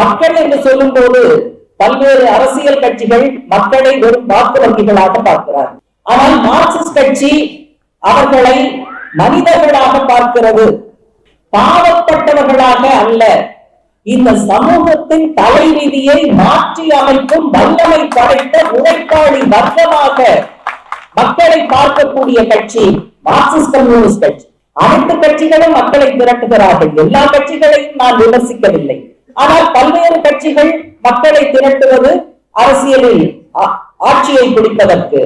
மக்கள் என்று சொல்லும் போது பல்வேறு அரசியல் கட்சிகள் மக்களை வெறும் வாக்கு வங்கிகளாக பார்க்கிறார் ஆனால் மார்க்சிஸ்ட் கட்சி அவர்களை மனிதர்களாக பார்க்கிறது. பாவப்பட்டவர்களாக அல்ல. இந்த சமூகத்தின் தலைவிதியை மாற்றி அமைக்கும் வல்லமை படைத்த உழைப்பாளி வர்க்கமாக மக்களை பார்க்கக்கூடிய கட்சி மார்க்சிஸ்ட் கம்யூனிஸ்ட் கட்சி. அனைத்து கட்சிகளும் மக்களை திரட்டுகிறார்கள். எல்லா கட்சிகளையும் நான் விமர்சிக்கவில்லை. ஆனால் பல்வேறு கட்சிகள் மக்களை திரட்டுவது அரசியலில் ஆட்சியை பிடிப்பதற்கு.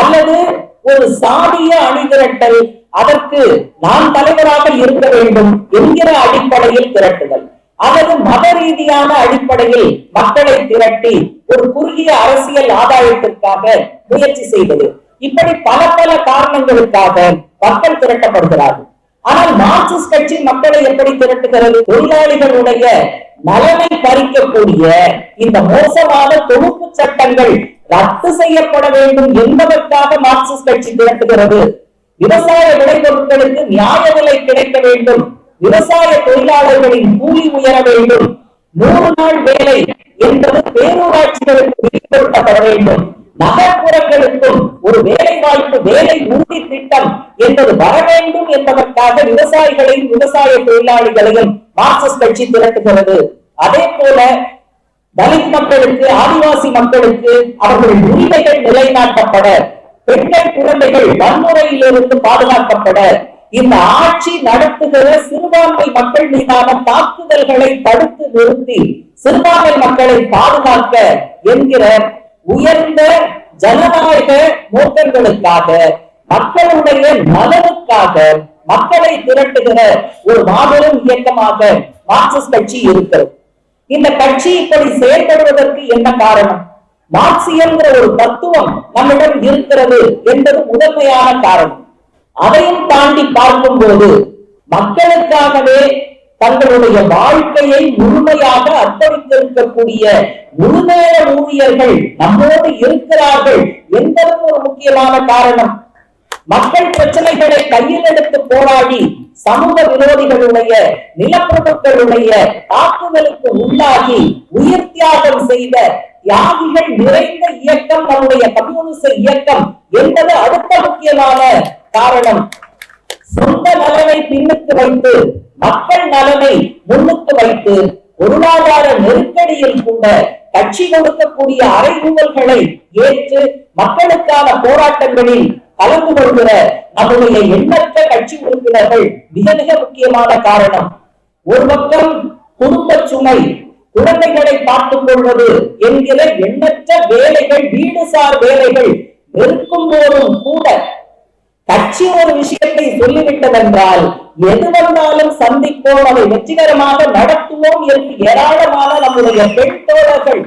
அல்லது ஒரு சாதிய அணிதிரட்டல் அதற்கு நான் தலைவராக இருக்க வேண்டும் என்கிற அடிப்படையில் திரட்டுதல். அல்லது மத ரீதியான அடிப்படையில் மக்களை திரட்டி ஒரு குறுகிய அரசியல் ஆதாயத்திற்காக முயற்சி செய்வது. இப்படி பல பல காரணங்களுக்காக மக்கள் திரட்டப்படுகிறார்கள். ஆனால் மார்க்சிஸ்ட் கட்சி மக்களை எப்படி திரட்டுகிறது? தொழிலாளிகளுடைய நலனை பறிக்கக்கூடிய இந்த மோசமான தொகுப்பு சட்டங்கள் ரத்து செய்யப்பட வேண்டும் என்பதற்காக மார்க்சிஸ்ட் கட்சி திரட்டுகிறது. விவசாய விளைபொருட்களுக்கு நியாய விலை கிடைக்க வேண்டும். விவசாய தொழிலாளர்களின் கூலி உயர வேண்டும். நூறு நாள் வேலை என்பது பேரூராட்சிகளுக்கு விரிவுபடுத்தப்பட வேண்டும். நகர்ப்புறங்களுக்கும் ஒரு வேலை வாய்ப்பு வேலை உறுதி திட்டம் என்பது வர வேண்டும் என்பதற்காக விவசாயிகளையும் விவசாய தொழிலாளிகளையும் மார்க்சிஸ்ட் கட்சி திரட்டுகிறது. அதே போல தலித் மக்களுக்கு ஆதிவாசி மக்களுக்கு அவர்களின் உரிமைகள் நிலைநாட்டப்பட பெண்கள் குழந்தைகள் வன்முறையிலிருந்து பாதுகாக்கப்பட இந்த ஆட்சி நடத்துகிற சிறுபான்மை மக்கள் மீதான தாக்குதல்களை தடுத்து நிறுத்தி சிறுபான்மை மக்களை பாதுகாக்க என்கிற உயர்ந்த ஜனநாயக நோக்கங்களுக்காக மக்களுடைய நலனுக்காக மக்களை திரட்டுகிற ஒரு மாபெரும் இயக்கமாக மார்க்சிஸ்ட் கட்சி இருக்கிறது. இந்த கட்சி இப்படி செயல்படுவதற்கு என்ன காரணம்? மார்க்சியம்ங்கிற ஒரு தத்துவம் நம்மிடம் இருக்கிறது என்பது முதன்மையான காரணம். அதையும் தாண்டி பார்க்கும்போது மக்களுக்காகவே தங்களுடைய வாழ்க்கையை முழுமையாக அர்ப்பணித்திருக்கக்கூடிய முழுநேர ஊழியர்கள் நம்மோடு இருக்கிறார்கள் என்பதும் ஒரு முக்கியமான காரணம். மக்கள் பிரச்சனைகளை கையில் எடுத்து போராடி சமூக விரோதிகளுடைய நிலப்பிரபுக்களுடைய தாக்குதலுக்கு உள்ளாகி உயிர் தியாகம் செய்த தியாகிகள் நிறைந்த இயக்கம் நம்முடைய கம்யூனிச இயக்கம் என்பது அடுத்த முக்கியமான காரணம். சொந்த நலனை பின்னுக்கு வைத்து மக்கள் நலனை முன்னுக்கு வைத்து பொருளாதார நெருக்கடியில் கூட கட்சி கொடுக்கக்கூடிய அறைகூவல்களை ஏற்று மக்களுக்கான போராட்டங்களில் கலந்து கொள்கிற நம்முடைய எண்ணற்ற கட்சி உறுப்பினர்கள் மிக மிக முக்கியமான காரணம். ஒரு பக்கம் குடும்ப சுமை குழந்தைகளை பார்த்துக் கொள்வது என்கிற எண்ணற்ற வேலைகள் வீடுசார் வேலைகள் இருக்கும் போதும் கூட. கட்சி ஒரு விஷயத்தை சொல்லிவிட்டதென்றால் எது வந்தாலும் சந்திப்போம் அதை வெற்றிகரமாக நடத்துவோம் என்று ஏராளமான நம்முடைய பெண் தோழர்கள்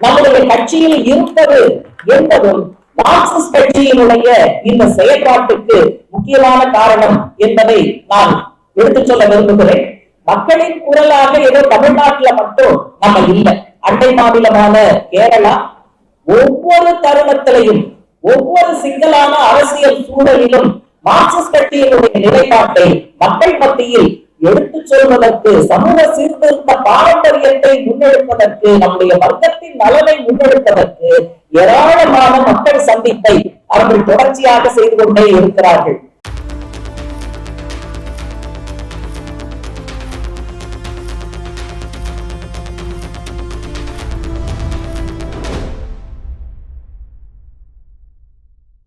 நம்முடைய கட்சியில் இருப்பது என்பதும் மார்க்சிஸ்ட் கட்சியினுடைய இந்த செயல்பாட்டுக்கு முக்கியமான காரணம் என்பதை நான் எடுத்துச் சொல்ல விரும்புகிறேன். மக்களின் குரலாக ஏதோ தமிழ்நாட்டுல மட்டும் நம்ம இல்லை. அண்டை மாநிலமான கேரளா ஒவ்வொரு தருணத்திலையும் ஒவ்வொரு சிக்கலான அரசியல் சூழலிலும் மார்க்சிஸ்ட் கட்சியினுடைய நிலைப்பாட்டை மக்கள் மத்தியில் எடுத்துச் சொல்வதற்கு சமூக சீர்திருத்த பாரம்பரியத்தை முன்னெடுப்பதற்கு நம்முடைய வர்க்கத்தின் நலனை முன்னெடுப்பதற்கு ஏராளமான மக்கள் சந்திப்பை அவர்கள் தொடர்ச்சியாக செய்து கொண்டே இருக்கிறார்கள்.